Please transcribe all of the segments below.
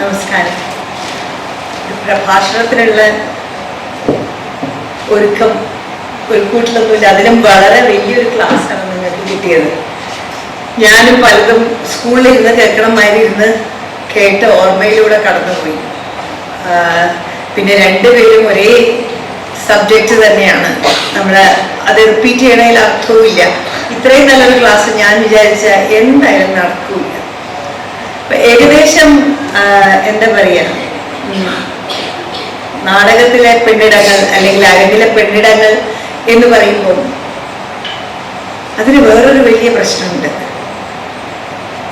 നമസ്കാരം. പ്രഭാഷണത്തിനുള്ള ഒരുക്കം ഒരു കൂട്ടിലൊന്നുമില്ല. അതിലും വളരെ വലിയൊരു ക്ലാസ്സാണ് നിങ്ങൾക്ക് കിട്ടിയത്. ഞാനും പലതും സ്കൂളിൽ ഇരുന്ന് കേൾക്കണം മാതിരി ഇരുന്ന് കേട്ട് ഓർമ്മയിലൂടെ കടന്നുപോയി. പിന്നെ രണ്ടുപേരും ഒരേ സബ്ജക്റ്റ് തന്നെയാണ്. നമ്മൾ അത് റിപ്പീറ്റ് ചെയ്യണതിൽ അർത്ഥവുമില്ല. ഇത്രയും നല്ലൊരു ക്ലാസ് ഞാൻ വിചാരിച്ച എന്തായാലും നടക്കൂല. ഏകദേശം എന്താ പറയാ? നാടകത്തിലെ പെണ്ണിടങ്ങൾ അല്ലെങ്കിൽ അരങ്ങിലെ പെണ്ണിടങ്ങൾ എന്ന് പറയുമ്പോൾ അതിന് വേറൊരു വലിയ പ്രശ്നമുണ്ട്.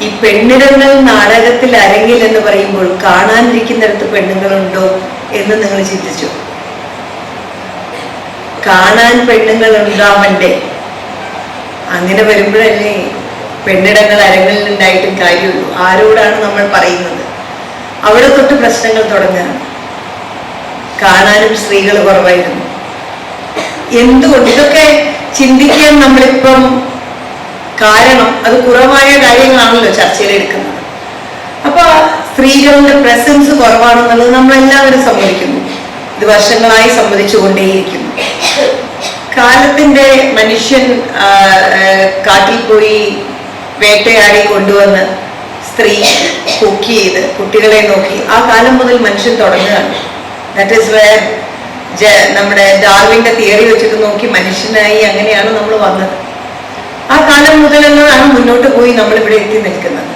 ഈ പെണ്ണിടങ്ങൾ നാടകത്തിൽ അരങ്ങിൽ എന്ന് പറയുമ്പോൾ കാണാനിരിക്കുന്നിടത്ത് പെണ്ണുങ്ങളുണ്ടോ എന്ന് നിങ്ങൾ ചിന്തിച്ചു. കാണാൻ പെണ്ണുങ്ങൾ ഉണ്ടാവണ്ടേ അങ്ങനെ വരുമ്പോഴല്ലേ പെണ്ണിടങ്ങൾ അരങ്ങളിൽ ഉണ്ടായിട്ടും കാര്യമുള്ളൂ ആരോടാണ് നമ്മൾ പറയുന്നത്? അവിടെ തൊട്ട് പ്രശ്നങ്ങൾ തുടങ്ങാൻ കാണാനും സ്ത്രീകൾ കുറവായിരുന്നു. എന്തുകൊണ്ട്? ഇതൊക്കെ ചിന്തിക്കാൻ നമ്മളിപ്പം കാരണം അത് കുറവായ കാര്യങ്ങളാണല്ലോ ചർച്ചയിൽ എടുക്കുന്നത്. അപ്പൊ സ്ത്രീകളുടെ പ്രസൻസ് കുറവാണെന്നുള്ളത് നമ്മളെല്ലാവരും സമ്മതിക്കുന്നു. ഇത് വർഷങ്ങളായി സമ്മതിച്ചുകൊണ്ടേയിരിക്കുന്നു കാലത്തിന്റെ മനുഷ്യൻ കാട്ടിൽ പോയി വേട്ടയാടി കൊണ്ടുവന്ന് സ്ത്രീ കുക്ക് ചെയ്ത് കുട്ടികളെ നോക്കി. ആ കാലം മുതൽ മനുഷ്യൻ തുടങ്ങുകയാണ്. ദാറ്റ് ഈസ് വേർ നമ്മുടെ ഡാർവിന്റെ തിയറി വെച്ചിട്ട് നോക്കി മനുഷ്യനായി അങ്ങനെയാണ് നമ്മൾ വന്നത്. ആ കാലം മുതൽ എന്നതാണ് മുന്നോട്ട് പോയി നമ്മൾ ഇവിടെ എത്തി നിൽക്കുന്നത്.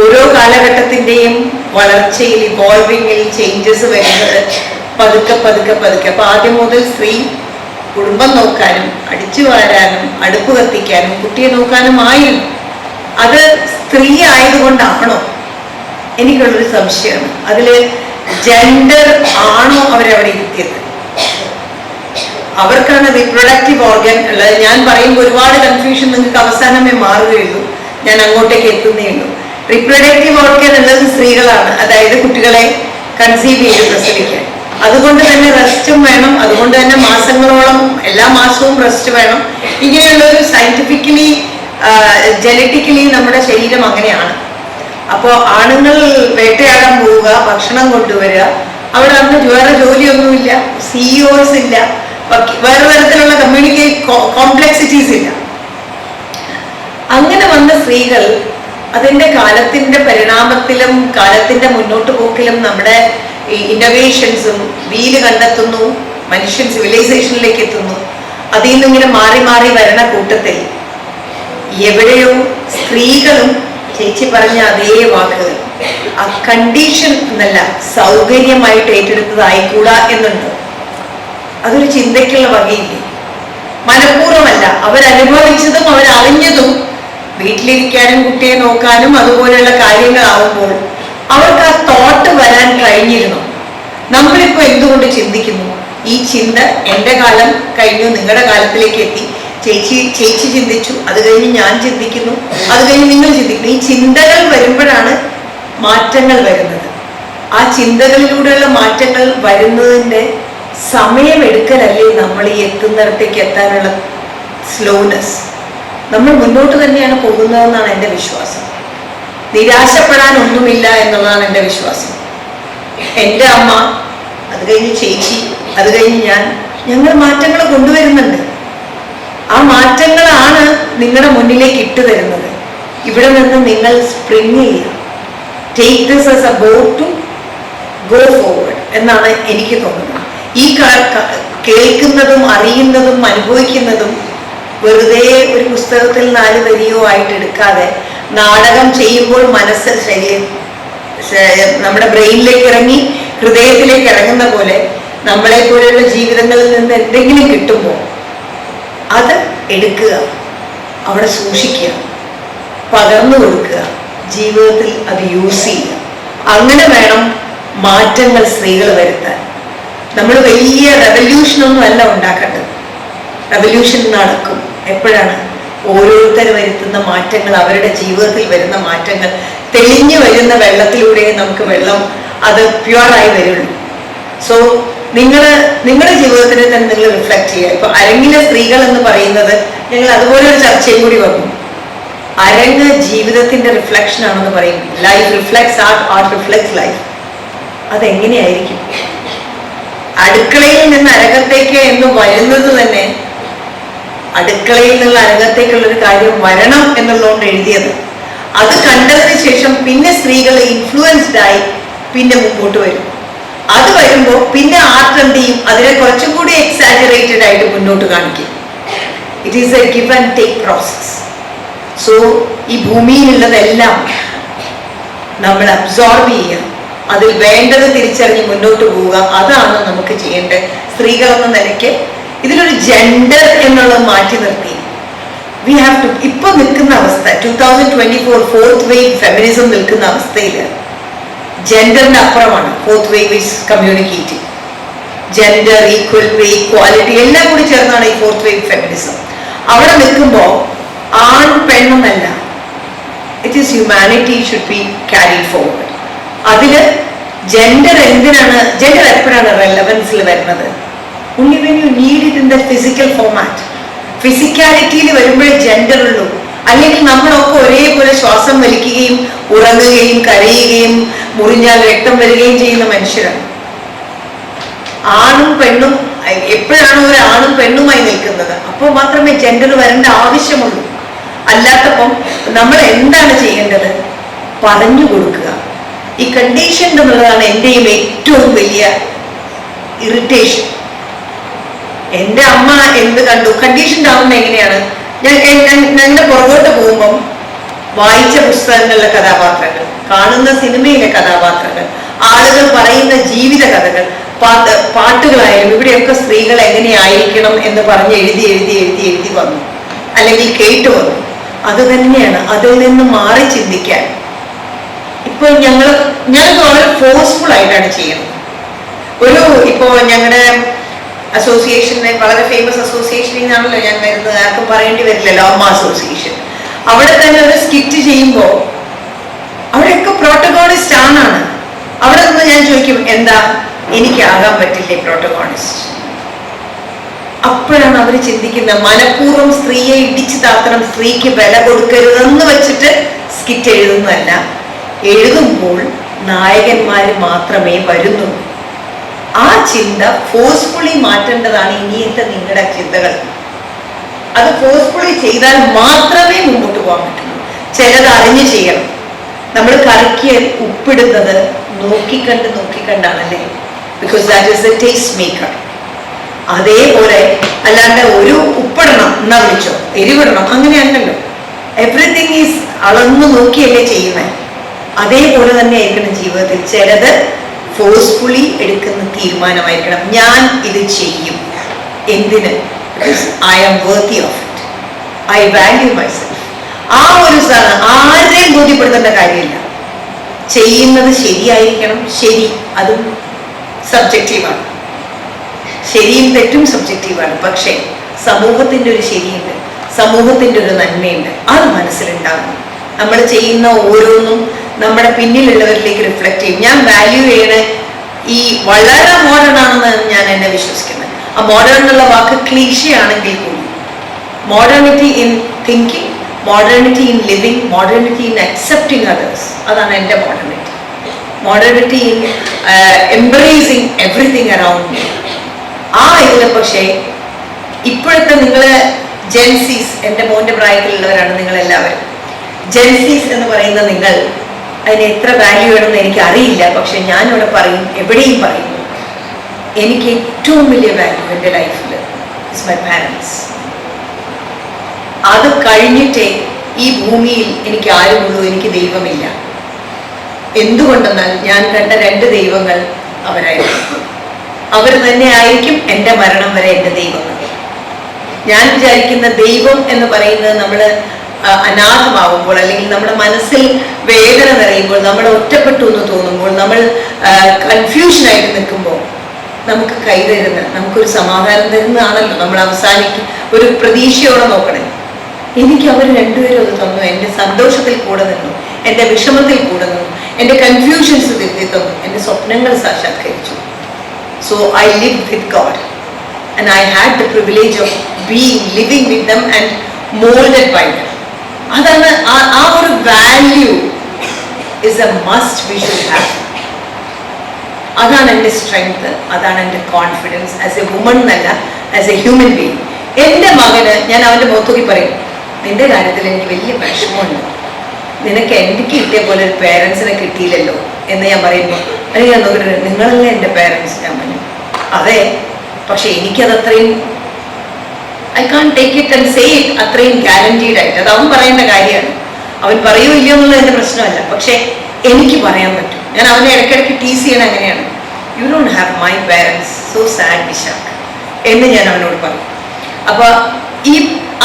ഓരോ കാലഘട്ടത്തിന്റെയും വളർച്ചയിൽ ഇവോൾവിങ്ങിൽ ചേഞ്ചസ് വരുന്നത് പതുക്കെ പതുക്കെ പതുക്കെ. അപ്പൊ ആദ്യം മുതൽ സ്ത്രീ കുടുംബം നോക്കാനും അടിച്ചു വാരാനും അടുപ്പ് കത്തിക്കാനും കുട്ടിയെ നോക്കാനും ആയിരുന്നു. അത് സ്ത്രീ ആയതുകൊണ്ടാണോ എനിക്കുള്ളൊരു സംശയമാണ് അതിൽ ജെൻഡർ ആണോ അവരവിടെ ഇരുത്തിയത് അവർക്കാണ് റീപ്രൊഡക്റ്റീവ് ഓർഗൻ ഉള്ളത്. ഞാൻ പറയുമ്പോൾ ഒരുപാട് കൺഫ്യൂഷൻ നിങ്ങൾക്ക് അവസാനമേ മാറുകയുള്ളൂ. ഞാൻ അങ്ങോട്ടേക്ക് എത്തുന്നേ ഉള്ളൂ. റീപ്രൊഡക്റ്റീവ് ഓർഗൻ ഉള്ളത് സ്ത്രീകളാണ്. അതായത് കുട്ടികളെ കൺസീവ് ചെയ്ത് പ്രസവിക്കാൻ. അതുകൊണ്ട് തന്നെ റെസ്റ്റും വേണം. അതുകൊണ്ട് തന്നെ മാസങ്ങളോളം എല്ലാ മാസവും റെസ്റ്റ് വേണം. ഇങ്ങനെയുള്ള ഒരു സയന്റിഫിക്കലി ജനറ്റിക്കലി നമ്മുടെ ശരീരം അങ്ങനെയാണ്. അപ്പോൾ ആണുങ്ങൾ വേട്ടയാടാൻ പോവുക ഭക്ഷണം കൊണ്ടുവരിക അവിടെ അന്ന് വേറെ ജോലിയൊന്നുമില്ല സിഇഒസ് ഇല്ല വേറെ തരത്തിലുള്ള കമ്മ്യൂണിക്കേറ്റ് കോംപ്ലക്സിറ്റീസ് ഇല്ല. അങ്ങനെ വന്ന സ്ത്രീകൾ അതിന്റെ കാലത്തിന്റെ പരിണാമത്തിലും കാലത്തിന്റെ മുന്നോട്ട് പോക്കിലും നമ്മുടെ ഈ ഇന്നോവേഷൻസും വീൽ കണ്ടെത്തുന്നു മനുഷ്യൻ സിവിലൈസേഷനിലേക്ക് എത്തുന്നു. അതിൽ നിന്നിങ്ങനെ മാറി മാറി വരണ കൂട്ടത്തിൽ എവിടെയോ സ്ത്രീകളും ചേച്ചി പറഞ്ഞ അതേ വാക്കുകൾ. ആ കണ്ടീഷൻ എന്നല്ല സൗകര്യമായിട്ട് ഏറ്റെടുത്തതായിക്കൂടാ എന്നുണ്ട്. അതൊരു ചിന്തയ്ക്കുള്ള വകയില്ലേ? മനഃപൂർവമല്ല അവരനുഭവിച്ചതും അവരറിഞ്ഞതും വീട്ടിലിരിക്കാനും കുട്ടിയെ നോക്കാനും അതുപോലെയുള്ള കാര്യങ്ങളാവുമ്പോൾ അവർക്ക് ആ തോട്ട് വരാൻ കഴിഞ്ഞിരുന്നു. നമ്മളിപ്പോ എന്തുകൊണ്ട് ചിന്തിക്കുന്നു? ഈ ചിന്ത എന്റെ കാലം കഴിഞ്ഞു നിങ്ങളുടെ കാലത്തിലേക്ക് എത്തി. ചേച്ചി ചേച്ചി ചിന്തിച്ചു. അത് കഴിഞ്ഞ് ഞാൻ ചിന്തിക്കുന്നു. അത് കഴിഞ്ഞ് നിങ്ങൾ ചിന്തിക്കുന്നു. ഈ ചിന്തകൾ വരുമ്പോഴാണ് മാറ്റങ്ങൾ വരുന്നത്. ആ ചിന്തകളിലൂടെയുള്ള മാറ്റങ്ങൾ വരുന്നതിന്റെ സമയമെടുക്കലല്ലേ നമ്മൾ ഈ എത്തുന്നിടത്തേക്ക് എത്താനുള്ള സ്ലോനെസ് നമ്മൾ മുന്നോട്ട് തന്നെയാണ് പോകുന്നതെന്നാണ് എന്റെ വിശ്വാസം. നിരാശപ്പെടാൻ ഒന്നുമില്ല എന്നുള്ളതാണ് എന്റെ വിശ്വാസം. എന്റെ അമ്മ അത് കഴിഞ്ഞ് ചേച്ചി അത് കഴിഞ്ഞ് ഞാൻ ഞങ്ങൾ മാറ്റങ്ങൾ കൊണ്ടുവരുന്നുണ്ട്. ആ മാറ്റങ്ങളാണ് നിങ്ങളുടെ മുന്നിലേക്ക് ഇട്ടു തരുന്നത് ഇവിടെ നിന്ന് നിങ്ങൾ സ്പ്രിങ് ചെയ്യുക. Take this as a boat to go forward എന്നാണ് എനിക്ക് തോന്നുന്നത്. ഈ കേൾക്കുന്നതും അറിയുന്നതും അനുഭവിക്കുന്നതും വെറുതെ ഒരു പുസ്തകത്തിൽ നാല് വരിയോ ആയിട്ട് എടുക്കാതെ നാടകം ചെയ്യുമ്പോൾ മനസ്സ് ശരീരം നമ്മുടെ ബ്രെയിനിലേക്ക് ഇറങ്ങി ഹൃദയത്തിലേക്ക് ഇറങ്ങുന്ന പോലെ നമ്മളെ പോലെയുള്ള ജീവിതങ്ങളിൽ നിന്ന് എന്തെങ്കിലും കിട്ടുമ്പോൾ അത് എടുക്കുക. അവിടെ സൂക്ഷിക്കുക. പകർന്നു കൊടുക്കുക. ജീവിതത്തിൽ അത് യൂസ് ചെയ്യുക. അങ്ങനെ വേണം മാറ്റങ്ങൾ സ്ത്രീകൾ വരുത്താൻ. നമ്മൾ വലിയ റെവല്യൂഷൻ ഒന്നും അല്ല ഉണ്ടാക്കേണ്ടത്. റെവല്യൂഷൻ നടക്കും. എപ്പോഴാണ്? ഓരോരുത്തർ വരുത്തുന്ന മാറ്റങ്ങൾ അവരുടെ ജീവിതത്തിൽ വരുന്ന മാറ്റങ്ങൾ. തെളിഞ്ഞു വരുന്ന വെള്ളത്തിലൂടെ നമുക്ക് വെള്ളം അത് പ്യുവറായി വരുള്ളൂ. സോ നിങ്ങൾ നിങ്ങളുടെ ജീവിതത്തിനെ തന്നെ നിങ്ങൾ റിഫ്ലക്ട് ചെയ്യുക. ഇപ്പൊ അരങ്ങിലെ സ്ത്രീകൾ എന്ന് പറയുന്നത് ഞങ്ങൾ അതുപോലെ ഒരു ചർച്ചയും കൂടി വന്നു അരങ്ങ് ജീവിതത്തിന്റെ റിഫ്ലക്ഷൻ ആണെന്ന് പറയും. Life reflects art art reflects life അതെങ്ങനെയായിരിക്കും? അടുക്കളയിൽ നിന്ന് അരകത്തേക്ക് എന്ന് വരുന്നത് തന്നെ അടുക്കളയിൽ നിന്നുള്ള അരങ്ങത്തേക്കുള്ള ഒരു കാര്യം വരണം എന്നുള്ളതുകൊണ്ട് എഴുതിയത്. അത് കണ്ടതിന് ശേഷം പിന്നെ സ്ത്രീകൾ ഇൻഫ്ലുവൻസ്ഡായി പിന്നെ മുമ്പോട്ട് വരും. അത് വരുമ്പോൾ പിന്നെ ആർട്ട് എന്ത് ചെയ്യും? അതിനെ കുറച്ചും കൂടി എക്സാജറേറ്റഡ് ആയിട്ട് മുന്നോട്ട് കാണിക്കും. It is a give and take process so ഈ ഭൂമിയിലുള്ളതെല്ലാം നമ്മൾ അബ്സോർബ് ചെയ്യുക. അതിൽ വേണ്ടത് തിരിച്ചറിഞ്ഞ് മുന്നോട്ട് പോവുക. അതാണ് നമുക്ക് ചെയ്യേണ്ടത് സ്ത്രീകൾ എന്ന നിലയ്ക്ക് ഇതിലൊരു ജെൻഡർ എന്നുള്ളത് മാറ്റി നിർത്തി. വി ഹാവ് ടു ഇപ്പൊ നിൽക്കുന്ന അവസ്ഥ two thousand twenty four fourth wave feminism നിൽക്കുന്ന അവസ്ഥയിൽ ജെൻഡറിന്റെ അപ്പുറമാണ് fourth wave is communicating gender equal pay equality എല്ലാം കൂടി ചേർന്നാണ് ഈ ഫോർത്ത് വേവ് ഫെമിനിസം അവിടെ നിൽക്കുമ്പോൾ ആൺ പെണ്ണെന്നല്ല it is humanity should be carry forward അതിൽ ജെൻഡർ എന്തിനാണ് ജെൻഡർ എപ്പോഴാണ് റെലവൻസിൽ വരുന്നത്? only when you physical format. ഫിസിക്കാലിറ്റിയിൽ വരുമ്പോഴേ ജെൻഡർ ഉള്ളൂ. അല്ലെങ്കിൽ നമ്മളൊക്കെ ഒരേപോലെ ശ്വാസം വലിക്കുകയും ഉറങ്ങുകയും കരയുകയും മുറിഞ്ഞാൽ രക്തം വരികയും ചെയ്യുന്ന മനുഷ്യരാണ് ആണും പെണ്ണും എപ്പോഴാണ് ഒരു ആണും പെണ്ണുമായി നിൽക്കുന്നത്. അപ്പോൾ മാത്രമേ ജെൻഡർ വരേണ്ട ആവശ്യമുള്ളൂ. അല്ലാത്തപ്പം നമ്മൾ എന്താണ് ചെയ്യേണ്ടത്? പറഞ്ഞു കൊടുക്കുക. ഈ കണ്ടീഷൻ എന്നുള്ളതാണ് എന്റെയും ഏറ്റവും വലിയ ഇറിറ്റേഷൻ എന്റെ അമ്മ എന്ത് കണ്ടു? കണ്ടീഷൻ ആവുന്ന എങ്ങനെയാണ്? ഞാൻ ഞങ്ങളുടെ പുറകോട്ട് പോകുമ്പം വായിച്ച പുസ്തകങ്ങളിലെ കഥാപാത്രങ്ങൾ കാണുന്ന സിനിമയിലെ കഥാപാത്രങ്ങൾ ആളുകൾ പറയുന്ന ജീവിത കഥകൾ പാട്ട് പാട്ടുകളായാലും ഇവിടെയൊക്കെ സ്ത്രീകൾ എങ്ങനെയായിരിക്കണം എന്ന് പറഞ്ഞ് എഴുതി എഴുതി എഴുതി എഴുതി വന്നു. അല്ലെങ്കിൽ കേട്ടു വന്നു. അത് തന്നെയാണ് അതിൽ നിന്ന് മാറി ചിന്തിക്കാൻ. ഇപ്പൊ ഞങ്ങൾ ഞാൻ വളരെ ഫോഴ്സ്ഫുൾ ആയിട്ടാണ് ചെയ്യുന്നത്. ഒരു ഇപ്പോ ഞങ്ങളുടെ അസോസിയേഷനെ വളരെ ഫേമസ് അസോസിയേഷനിൽ നിന്നാണല്ലോ ഞാൻ വരുന്നത്. ആർക്കും പറയേണ്ടി വരില്ലല്ലോ അമ്മ അസോസിയേഷൻ അവിടെ തന്നെ ഒരു സ്കിറ്റ് ചെയ്യുമ്പോൾ അവിടെയൊക്കെ പ്രോട്ടഗോണിസ്റ്റ് ആണാണ് അവിടെ നിന്ന് ഞാൻ ചോദിക്കും എന്താ? എനിക്കാകാൻ പറ്റില്ലേ പ്രോട്ടഗോണിസ്റ്റ് അപ്പോഴാണ് അവർ ചിന്തിക്കുന്നത് മനഃപൂർവം സ്ത്രീയെ ഇടിച്ചു താത്തണം സ്ത്രീക്ക് വില കൊടുക്കരുതെന്ന് വെച്ചിട്ട് സ്കിറ്റ് എഴുതുന്നതല്ല. എഴുതുമ്പോൾ നായകന്മാർ മാത്രമേ വരുന്നുള്ളൂ ആ ചിന്ത ഫോഴ്സ്ഫുള്ളി മാറ്റേണ്ടതാണ് ഇനിയത്തെ നിങ്ങളുടെ ചിന്തകൾ. അത് ഫോഴ്സ്ഫുള്ളി ചെയ്താൽ മാത്രമേ മുമ്പോട്ട് പോകാൻ പറ്റുള്ളൂ. ചിലത് അറിഞ്ഞ് ചെയ്യണം. നമ്മൾ കറിക്ക് ഉപ്പിടുന്നത് നോക്കിക്കണ്ട് നോക്കിക്കണ്ടാണല്ലേ? Because that is a taste maker അതേപോലെ അല്ലാണ്ട് ഒരു ഉപ്പിടണം എന്നാ വിളിച്ചോ എരിവിടണം അങ്ങനെയല്ലല്ലോ. എവറിത്തിങ് ഈസ് അളന്നു നോക്കിയല്ലേ ചെയ്യുന്നത് അതേപോലെ തന്നെ ആയിരിക്കണം ജീവിതത്തിൽ ചിലത് ഫോഴ്സ്ഫുള്ളി എടുക്കുന്ന തീരുമാനമായിരിക്കണം. ഞാൻ ഇത് ചെയ്യും. എന്തിന്? I am worthy of it I value myself ah ഒരു ആരെയും ബോധ്യപ്പെടുത്തേണ്ട കാര്യമില്ല. ചെയ്യുന്നത് ശരിയായിരിക്കണം. ശരി അതും സബ്ജക്റ്റീവാണ് ശരിയും തെറ്റും സബ്ജക്റ്റീവാണ് പക്ഷേ സമൂഹത്തിന്റെ ഒരു ശരിയുണ്ട്. സമൂഹത്തിന്റെ ഒരു നന്മയുണ്ട്. അത് മനസ്സിലുണ്ടാകും നമ്മൾ ചെയ്യുന്ന ഓരോന്നും നമ്മുടെ പിന്നിലുള്ളവരിലേക്ക് റിഫ്ലക്റ്റ് ചെയ്യും. ഞാൻ വാല്യൂ ചെയ്യണ ഈ വളരെ മോഡേൺ ആണെന്ന് ഞാൻ എന്നെ വിശ്വസിക്കുന്നത് ആ മോഡേൺ എന്നുള്ള വാക്ക് ക്ലീഷ ആണെങ്കിൽ കൂടി. Modernity in thinking modernity in living modernity in accepting others അതാണ് എന്റെ modernity modernity in embracing everything around me ah ഇതിൽ പക്ഷേ ഇപ്പോഴത്തെ നിങ്ങൾ ജെൻസീസ് എന്റെ മോന്റെ പ്രായത്തിലുള്ളവരാണ് നിങ്ങളെല്ലാവരും. ജെൻസീസ് എന്ന് പറയുന്ന നിങ്ങൾ അതിന് എത്ര വാല്യൂ വേണമെന്ന് എനിക്ക് അറിയില്ല പക്ഷെ ഞാനിവിടെ പറയും എവിടെയും പറയും. എനിക്ക് ഏറ്റവും വലിയ വാല്യൂ എന്റെ ലൈഫിൽ ഇസ് മൈ പാരൻസ് അത് കഴിഞ്ഞിട്ടേ ഈ ഭൂമിയിൽ എനിക്ക് ആരുമുള്ളൂ എനിക്ക് ദൈവമില്ല. എന്തുകൊണ്ടെന്നാൽ ഞാൻ കണ്ട രണ്ട് ദൈവങ്ങൾ അവരായിരുന്നു അവർ തന്നെ ആയിരിക്കും എന്റെ മരണം വരെ എന്റെ ദൈവങ്ങൾ. ഞാൻ വിചാരിക്കുന്ന ദൈവം എന്ന് പറയുന്നത് നമ്മൾ അനാഥമാവുമ്പോൾ അല്ലെങ്കിൽ നമ്മുടെ മനസ്സിൽ വേദന നിറയുമ്പോൾ നമ്മൾ ഒറ്റപ്പെട്ടു എന്ന് തോന്നുമ്പോൾ നമ്മൾ കൺഫ്യൂഷനായിട്ട് നിൽക്കുമ്പോൾ നമുക്ക് കൈതരുന്ന നമുക്കൊരു സമാധാനം തരുന്നതാണല്ലോ. നമ്മൾ അവസാനിക്കും ഒരു പ്രതീക്ഷയോടെ നോക്കണേ. എനിക്ക് അവർ രണ്ടുപേരും അത് തന്നു. എന്റെ സന്തോഷത്തിൽ കൂടെ നിന്നു. എന്റെ വിഷമത്തിൽ കൂടെ നിന്നു. എന്റെ കൺഫ്യൂഷൻസ് തിരുത്തി തന്നു. എന്റെ സ്വപ്നങ്ങൾ സാക്ഷാത്കരിച്ചു. So I live with God and I had the privilege of being living with them and moulded by them അതാണ് ആ- ഒരു value is a must we should have അതാണ് എന്റെ സ്ട്രെങ്ത് അതാണ് എന്റെ കോൺഫിഡൻസ് ആസ് എ വുമൺ എന്നല്ല as a human being എന്റെ മകന് ഞാൻ അവന്റെ മുഖത്തോക്കി പറയും നിന്റെ കാര്യത്തിൽ എനിക്ക് വലിയ വിഷമമുണ്ട്. നിനക്ക് എനിക്ക് കിട്ടിയ പോലെ ഒരു പേരൻസിനെ കിട്ടിയില്ലല്ലോ എന്ന് ഞാൻ പറയുമ്പോൾ അല്ലെങ്കിൽ ഞാൻ നോക്കിയിട്ട് നിങ്ങളല്ലേ എന്റെ പേരൻസ് ഞാൻ പറഞ്ഞു അതെ പക്ഷെ എനിക്കത് അത്രയും I can't take it and say it അത്രയും ഗ്യാരണ്ടീഡ് ആയിട്ട്. അത് അവൻ പറയേണ്ട കാര്യമാണ്. അവൻ പറയോ ഇല്ലയോ എന്നുള്ളത് എന്റെ പ്രശ്നമല്ല. പക്ഷേ എനിക്ക് പറയാൻ പറ്റും. ഞാൻ അവനെ ഇടയ്ക്കിടയ്ക്ക് ടീസ് ചെയ്യണം അങ്ങനെയാണ്. You don't have my parents so sad Vishakh എന്ന് ഞാൻ അവനോട് പറഞ്ഞു. അപ്പൊ ഈ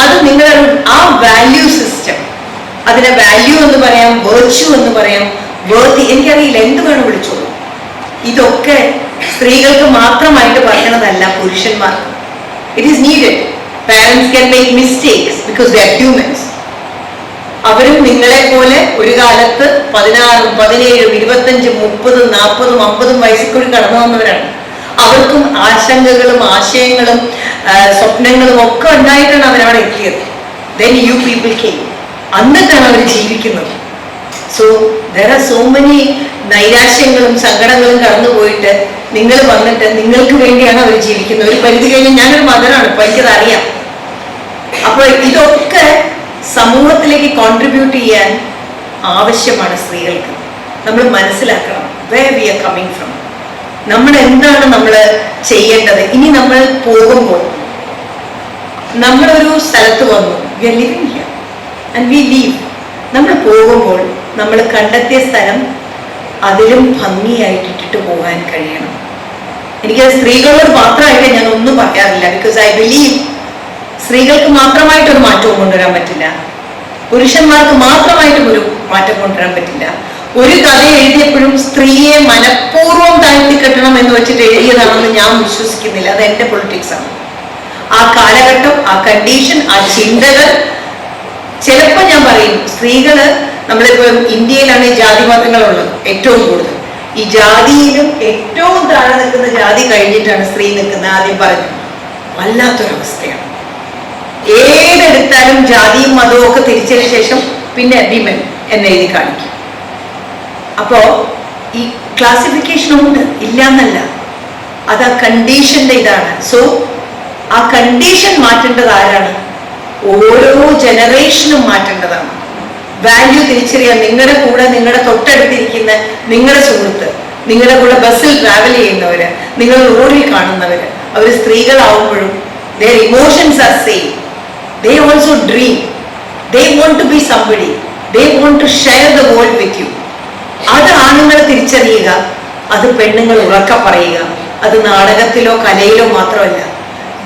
അത് നിങ്ങളുടെ ആ വാല്യൂ സിസ്റ്റം അതിനെ വാല്യൂ എന്ന് പറയാം വേർച്യൂ എന്ന് പറയാം വേർത്തി എനിക്കറിയില്ല. എന്ത് വേണം വിളിച്ചോളൂ. ഇതൊക്കെ സ്ത്രീകൾക്ക് മാത്രമായിട്ട് പറയണതല്ല പുരുഷന്മാർക്ക്. It is needed parents can make mistakes because the humans അവരും നിങ്ങളെ പോലെ ഒരു കാലത്ത് പതിനാറും പതിനേഴും ഇരുപത്തഞ്ചും മുപ്പതും നാൽപ്പതും അമ്പതും വയസ്സിൽ കൂടി കടന്നു വന്നവരാണ്. അവർക്കും ആശങ്കകളും ആശയങ്ങളും സ്വപ്നങ്ങളും ഒക്കെ ഉണ്ടായിട്ടാണ് അവരവിടെ എത്തിയത്. ദെൻ യു പീപ്പിൾ കെയിം അന്നിട്ടാണ് അവർ ജീവിക്കുന്നത്. So there are so many നൈരാശ്യങ്ങളും സങ്കടങ്ങളും കടന്നു പോയിട്ട് നിങ്ങൾ വന്നിട്ട് നിങ്ങൾക്ക് വേണ്ടിയാണ് അവർ ജീവിക്കുന്നത്. ഒരു പരിധി കഴിഞ്ഞാൽ ഞാനൊരു മദറാണ് അപ്പൊ എനിക്കത് അറിയാം അപ്പൊ ഇതൊക്കെ സമൂഹത്തിലേക്ക് കോൺട്രിബ്യൂട്ട് ചെയ്യാൻ ആവശ്യമാണ് സ്ത്രീകൾക്ക്. നമ്മൾ മനസ്സിലാക്കണം way we are coming from നമ്മൾ എന്താണ് നമ്മൾ ചെയ്യേണ്ടത്? ഇനി നമ്മൾ പോകുമ്പോൾ നമ്മളൊരു സ്ഥലത്ത് വന്നു. We are here and we leave നമ്മൾ പോകുമ്പോൾ നമ്മൾ കണ്ടെത്തിയ സ്ഥലം അതിലും ഭംഗിയായിട്ട് ഇട്ടിട്ട് പോകാൻ കഴിയണം. എനിക്ക് സ്ത്രീകളോട് മാത്രമായിട്ട് ഞാൻ ഒന്നും പറയാറില്ല. ബിക്കോസ് ഐ ബിലീവ് സ്ത്രീകൾക്ക് മാത്രമായിട്ടൊരു മാറ്റവും കൊണ്ടുവരാൻ പറ്റില്ല. പുരുഷന്മാർക്ക് മാത്രമായിട്ടും ഒരു മാറ്റം കൊണ്ടുവരാൻ പറ്റില്ല. ഒരു കഥ എഴുതിയപ്പോഴും സ്ത്രീയെ മനഃപൂർവം താഴ്ത്തി കെട്ടണം എന്ന് വെച്ചിട്ട് എഴുതിയതാണെന്ന് ഞാൻ വിശ്വസിക്കുന്നില്ല. അത് എന്റെ പൊളിറ്റിക്സ് ആണ്. ആ കാലഘട്ടം ആ കണ്ടീഷൻ ആ ചിന്തകൾ ചിലപ്പോൾ ഞാൻ പറയും സ്ത്രീകൾ നമ്മളിപ്പോ ഇന്ത്യയിലാണ് ജാതി മതങ്ങളുള്ളത് ഏറ്റവും കൂടുതൽ. ഈ ജാതിയിലും ഏറ്റവും താഴെ നിൽക്കുന്ന ജാതി കഴിഞ്ഞിട്ടാണ് സ്ത്രീ നിൽക്കുന്നത് ആദ്യം പറഞ്ഞു വല്ലാത്തൊരവസ്ഥയാണ്. ഏതെടുത്താലും ജാതിയും മതവും ഒക്കെ തിരിച്ചതിന് ശേഷം പിന്നെ വിമൻ എന്ന് എഴുതി കാണിക്കും. അപ്പോ ഈ ക്ലാസിഫിക്കേഷൻ ഉണ്ട് ഇല്ല എന്നല്ല അത് ആ കണ്ടീഷന്റെ ഇതാണ്. സോ ആ കണ്ടീഷൻ മാറ്റേണ്ടത് ആരാണ്? ഓരോ ജനറേഷനും മാറ്റേണ്ടതാണ്. വാല്യൂ തിരിച്ചറിയാൻ നിങ്ങളുടെ കൂടെ നിങ്ങളുടെ തൊട്ടടുത്തിരിക്കുന്ന നിങ്ങളുടെ സുഹൃത്ത് നിങ്ങളുടെ കൂടെ ബസ്സിൽ ട്രാവൽ ചെയ്യുന്നവര് നിങ്ങൾ റോഡിൽ കാണുന്നവര് അവർ സ്ത്രീകളാവുമ്പോഴും emotions are same they also dream. They want to be somebody. They want to share the world with you. അത് ആണുങ്ങൾ തിരിച്ചറിയുക. അത് പെണ്ണുങ്ങൾ ഉറക്ക പറയുക. അത് നാടകത്തിലോ കലയിലോ മാത്രമല്ല.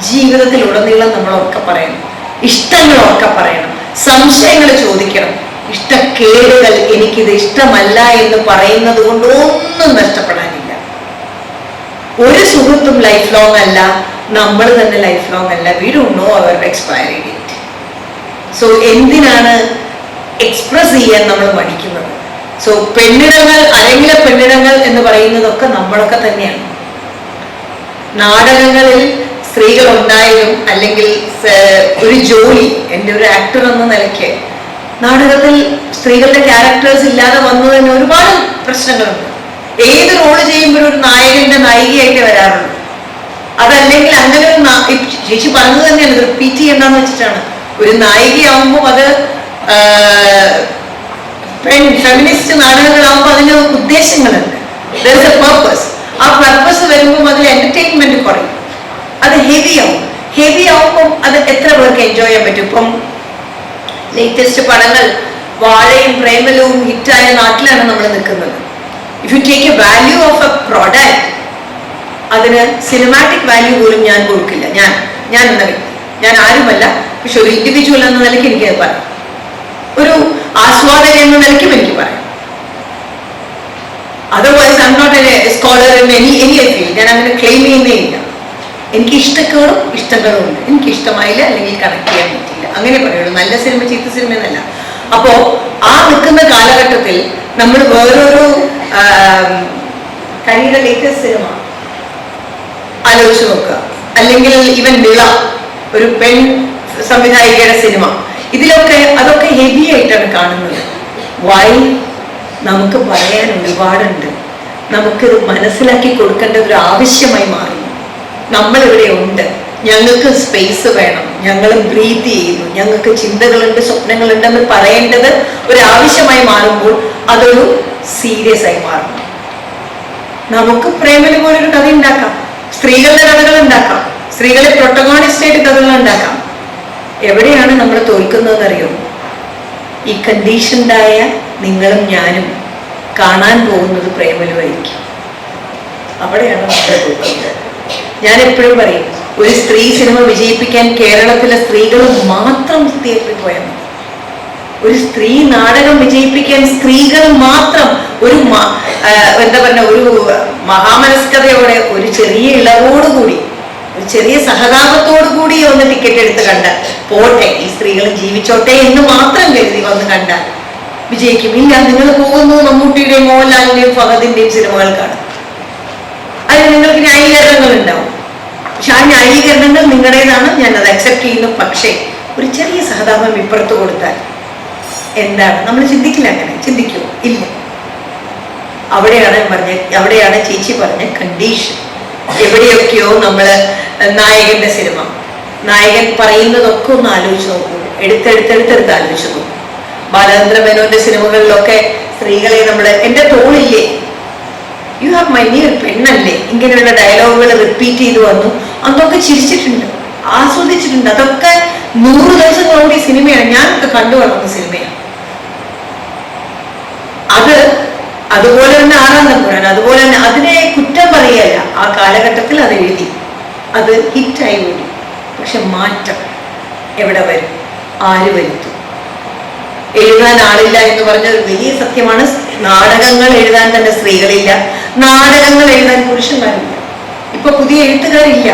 ജീവിതത്തിൽ ഉടനീളം നമ്മൾ ഉറക്ക പറയണം. ഇഷ്ടങ്ങൾ ഉറക്ക പറയണം. സംശയങ്ങൾ ചോദിക്കണം. ഇഷ്ടക്കേടുകൾ എനിക്കിത് ഇഷ്ടമല്ല എന്ന് പറയുന്നത് കൊണ്ട് ഒന്നും നഷ്ടപ്പെടാനില്ല. ഒരു സുഹൃത്തും ലൈഫ് ലോങ് അല്ല. നമ്മൾ തന്നെ ലൈഫ് ലോങ് അല്ല we do know our expiry so എന്തിനാണ് എക്സ്പ്രസ് ചെയ്യാൻ നമ്മൾ മടിക്കുന്നത്? സോ പെണ്ണിടങ്ങൾ അരങ്ങിലെ പെണ്ണിടങ്ങൾ എന്ന് പറയുന്നതൊക്കെ നമ്മളൊക്കെ തന്നെയാണ്. നാടകങ്ങളിൽ സ്ത്രീകൾ ഉണ്ടായാലും അല്ലെങ്കിൽ ഒരു ജോലി എന്റെ ഒരു ആക്ടർ എന്ന നിലയ്ക്ക് നാടകത്തിൽ സ്ത്രീകളുടെ ക്യാരക്ടേഴ്സ് ഇല്ലാതെ വന്നു തന്നെ ഒരുപാട് പ്രശ്നങ്ങളുണ്ട്. ഏത് റോൾ ചെയ്യുമ്പോഴും ഒരു നായകന്റെ നായികയായിട്ട് വരാറുണ്ട് അതല്ലെങ്കിൽ അങ്ങനെ ഒരു ചേച്ചി പറഞ്ഞത് തന്നെയാണ് റിപ്പീറ്റ് ചെയ്യണ്ടെന്ന് വെച്ചിട്ടാണ്. ഒരു നായികയാവുമ്പോൾ അത് പെൺ ഫെമിനിസ്റ്റ് നാടകങ്ങളാവുമ്പോൾ അതിന് ഉദ്ദേശങ്ങളുണ്ട് എ പർപ്പസ് ആ പർപ്പസ് വരുമ്പോൾ അതിൽ എന്റർടൈൻമെന്റ് കുറയും. അത് ഹെവി ആവും. ഹെവി ആവുമ്പം അത് എത്ര പേർക്ക് എൻജോയ് ചെയ്യാൻ പറ്റും? ഇപ്പം ലേറ്റസ്റ്റ് പടങ്ങൾ വാഴയും പ്രേമലവും ഹിറ്റായ നാട്ടിലാണ് നമ്മൾ നിൽക്കുന്നത്. If you take a value of a product അതിന് സിനിമാറ്റിക് വാല്യൂ പോലും ഞാൻ കൊടുക്കില്ല. ഞാൻ ഞാൻ എന്ന വ്യക്തി. ഞാൻ ആരുമല്ല പക്ഷെ ഒരു ഇൻഡിവിജ്വൽ എന്ന നിലയ്ക്ക് എനിക്ക് പറയാം. ഒരു ആസ്വാദകൻ എന്ന നിലയ്ക്കും എനിക്ക് പറയാം. Otherwise I not a scholar in any any field ഞാൻ അങ്ങനെ ക്ലെയിം ചെയ്യുന്നേ ഇല്ല. എനിക്ക് ഇഷ്ടക്കേടും ഇഷ്ടങ്ങളും ഉണ്ട്. എനിക്ക് ഇഷ്ടമായില്ല അല്ലെങ്കിൽ കണക്ട് ചെയ്യാൻ പറ്റില്ല അങ്ങനെ പറയുള്ളൂ നല്ല സിനിമ ചീത്ത സിനിമ എന്നല്ല. അപ്പോ ആ നിൽക്കുന്ന കാലഘട്ടത്തിൽ നമ്മൾ വേറൊരു കരിയുടെ ലേറ്റസ്റ്റ് സിനിമ ആലോചിച്ച് നോക്കുക. അല്ലെങ്കിൽ ഇവൻ നിള ഒരു പെൺ സംവിധായികയുടെ സിനിമ. ഇതിലൊക്കെ അതൊക്കെ ഹെവി ആയിട്ടാണ് കാണുന്നത്. വൈ നമുക്ക് പറയാൻ ഒരുപാടുണ്ട്. നമുക്കിത് മനസ്സിലാക്കി കൊടുക്കേണ്ട ഒരു ആവശ്യമായി മാറുന്നു. നമ്മളിവിടെ ഉണ്ട്. ഞങ്ങൾക്ക് സ്പേസ് വേണം. ഞങ്ങൾ ബ്രീത്ത് ചെയ്യുന്നു. ഞങ്ങൾക്ക് ചിന്തകളുണ്ട് സ്വപ്നങ്ങളുണ്ടെന്ന് പറയേണ്ടത് ഒരു ആവശ്യമായി മാറുമ്പോൾ അതൊരു സീരിയസ് ആയി മാറുന്നു. നമുക്ക് പ്രേമന് പോലൊരു കഥ ഉണ്ടാക്കാം. സ്ത്രീകളുടെ കഥകൾ ഉണ്ടാക്കാം. സ്ത്രീകളെ പ്രൊട്ടഗോണിസ്റ്റ് ആയിട്ട് കഥകൾ ഉണ്ടാക്കാം. എവിടെയാണ് നമ്മൾ തോൽക്കുന്നതെന്നറിയോ? ഈ കണ്ടീഷൻഡായ നിങ്ങളും ഞാനും കാണാൻ പോകുന്നത് പ്രേമലുമായിരിക്കും അവിടെയാണ് നമ്മൾ തോൽക്കുന്നത്. ഞാൻ എപ്പോഴും പറയും ഒരു സ്ത്രീ സിനിമ വിജയിപ്പിക്കാൻ കേരളത്തിലെ സ്ത്രീകൾ മാത്രം തിയേറ്ററിൽ പോയാൽ ഒരു സ്ത്രീ നാടകം വിജയിപ്പിക്കാൻ സ്ത്രീകൾ മാത്രം ഒരു എന്താ പറഞ്ഞ ഒരു മഹാമനസ്കതയോടെ ഒരു ചെറിയ ഇളവോടുകൂടി ഒരു ചെറിയ സഹതാപത്തോടു കൂടി ഒന്ന് ടിക്കറ്റ് എടുത്ത് കണ്ട. പോട്ടെ ഈ സ്ത്രീകൾ ജീവിച്ചോട്ടെ എന്ന് മാത്രം കരുതി വന്ന് കണ്ടാൽ വിജയിക്കും ഇല്ല നിങ്ങൾ പോകുന്നു മമ്മൂട്ടിയുടെയും മോഹൻലാലിന്റെയും ഫഹദിന്റെയും സിനിമകൾക്കാണ് അതിന് നിങ്ങൾക്ക് ന്യായീകരണങ്ങൾ ഉണ്ടാവും. പക്ഷെ ആ ന്യായീകരണങ്ങൾ നിങ്ങളുടേതാണ് ഞാൻ അത് അക്സെപ്റ്റ് ചെയ്യുന്നു. പക്ഷേ ഒരു ചെറിയ സഹതാപം ഇപ്പുറത്ത് കൊടുത്താൽ എന്താണ്? നമ്മൾ ചിന്തിക്കില്ല അങ്ങനെ. ചിന്തിക്കൂ. ഇല്ല. അവിടെയാണ് പറഞ്ഞ അവിടെയാണ് ചേച്ചി പറഞ്ഞ കണ്ടീഷൻ എവിടെയൊക്കെയോ നമ്മൾ നായകന്റെ സിനിമ. നായകൻ പറയുന്നതൊക്കെ ഒന്ന് ആലോചിച്ച് നോക്കൂ. എടുത്തെടുത്തെടുത്തെടുത്ത് ആലോചിച്ച് നോക്കൂ. ബാലചന്ദ്ര മേനോന്റെ സിനിമകളിലൊക്കെ സ്ത്രീകളെ നമ്മൾ എന്റെ തോളില്ലേ? യു ഹാവ് മൈ നീ പെണ്ണല്ലേ? ഇങ്ങനെയുള്ള ഡയലോഗുകൾ റിപ്പീറ്റ് ചെയ്ത് വന്നു. അതൊക്കെ ചിരിച്ചിട്ടുണ്ട് ആസ്വദിച്ചിട്ടുണ്ട്. അതൊക്കെ നൂറ് ദിവസങ്ങളോടി സിനിമയാണ്. ഞാൻ കണ്ടു വളർന്ന സിനിമയാണ്. അത് അതുപോലെ തന്നെ ആറാം തമ്പുരാൻ അതുപോലെ തന്നെ അതിനെ കുറ്റം പറയല്ല. ആ കാലഘട്ടത്തിൽ അത് എഴുതി. അത് ഹിറ്റായി ഓടി പക്ഷെ മാറ്റം എവിടെ വരും? ആര് വരുത്തും? എഴുതാൻ ആളില്ല എന്ന് പറഞ്ഞ ഒരു വലിയ സത്യമാണ്. നാടകങ്ങൾ എഴുതാൻ തന്നെ സ്ത്രീകളില്ല. നാടകങ്ങൾ എഴുതാൻ പുരുഷന്മാരില്ല. ഇപ്പൊ പുതിയ എഴുത്തുകാരില്ല.